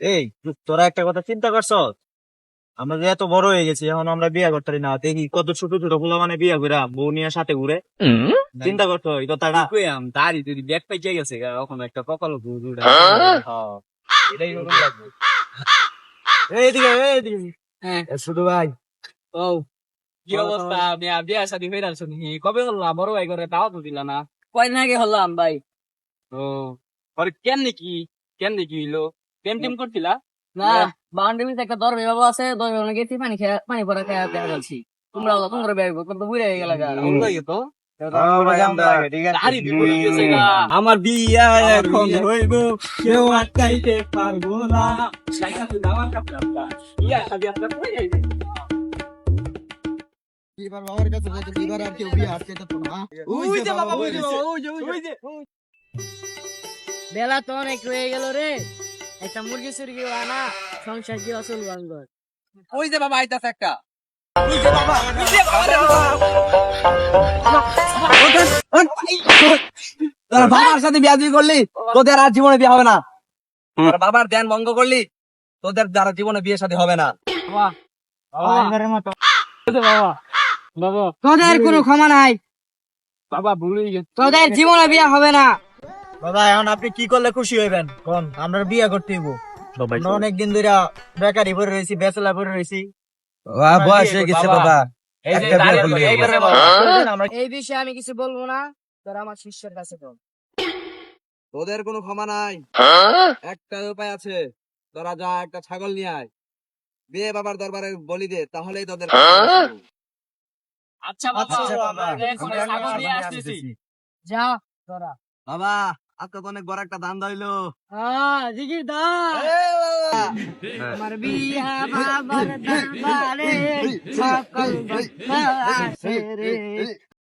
এই তোরা একটা কথা চিন্তা করছ আমরা যে এত বড় হয়ে গেছি এখন আমরা বিয়ে করতে না। দেখি কত ছোট ছোট ফুলা মানে বিয়ে করে বউ নিয়ে সাথে ঘুরে। চিন্তা করছ এই কথাটা? দাড়ি যদি ব্যাগ পাইকে গেছে এখন একটা কপাল ঘুরে হ্যাঁ। এটাই এইদিকে এইদিকে হ্যাঁ। ভাই। ও কি অবস্থা? বিয়া বিয়া শাদি হয়ে যাচ্ছে কবে হল্লাম বড় ভাই করে তাও তো দিলা না। কয়দিন আগে হলাম ভাই? ও পরে কেন নাকি কেন নাকি হইল? প্রেম টেম করছিলা? না বাউন্ডারি একটা দরবে বাবু আছে গেছি পানি খেয়ে পানি পরে খেয়ে দেখা যাচ্ছি তোমরা তোমরা বের করতে বুড়ে গেল তো। আমার বিয়া এখন হইব কেউ আটকাইতে পারব না। ইয়া বাবার কাছে বলতে আর কেউ বিয়ে আটকাইতে পারব না। ওই যে বাবা, ওই যে বাবা, ওই যে, ওই যে। বেলা তো অনেক রয়ে গেল রে। একটা মুরগি সুরগি আনা সংসার কি অসল বাংল ওই যে বাবা আইতাছে একটা। বাবার সাথে বিয়া দিয়ে করলি তোদের আর জীবনে বিয়ে হবে না। বাবার ধ্যান ভঙ্গ করলি তোদের দ্বারা জীবনে বিয়ে সাথে হবে না। বাবা তোদের কোনো ক্ষমা নাই। বাবা ভুল তোদের জীবনে বিয়ে হবে না। বাবা এখন আপনি কি করলে খুশি হইবেন? কোন আমরা বিয়ে করতে হইব। আমরা অনেক দিন ধরে বেকারি পরে রয়েছি বেচলা পরে রয়েছি বয়স হয়ে গেছে বাবা? এই বিষয়ে আমি কিছু বলব না তোরা আমার শিষ্যের কাছে তো তোদের কোনো ক্ষমা নাই। একটা উপায় আছে তোরা যা একটা ছাগল নিয়ে আয়। বিয়ে বাবার দরবারে বলি দে তাহলেই তোদের আচ্ছা বাবা আচ্ছা যা তোরা। বাবা আজকে অনেক বড় একটা দান ধইলো হ্যাঁ জিগির দা। আমার বিয়া বাবার দরবারে সকল ভক্ত আসে রে।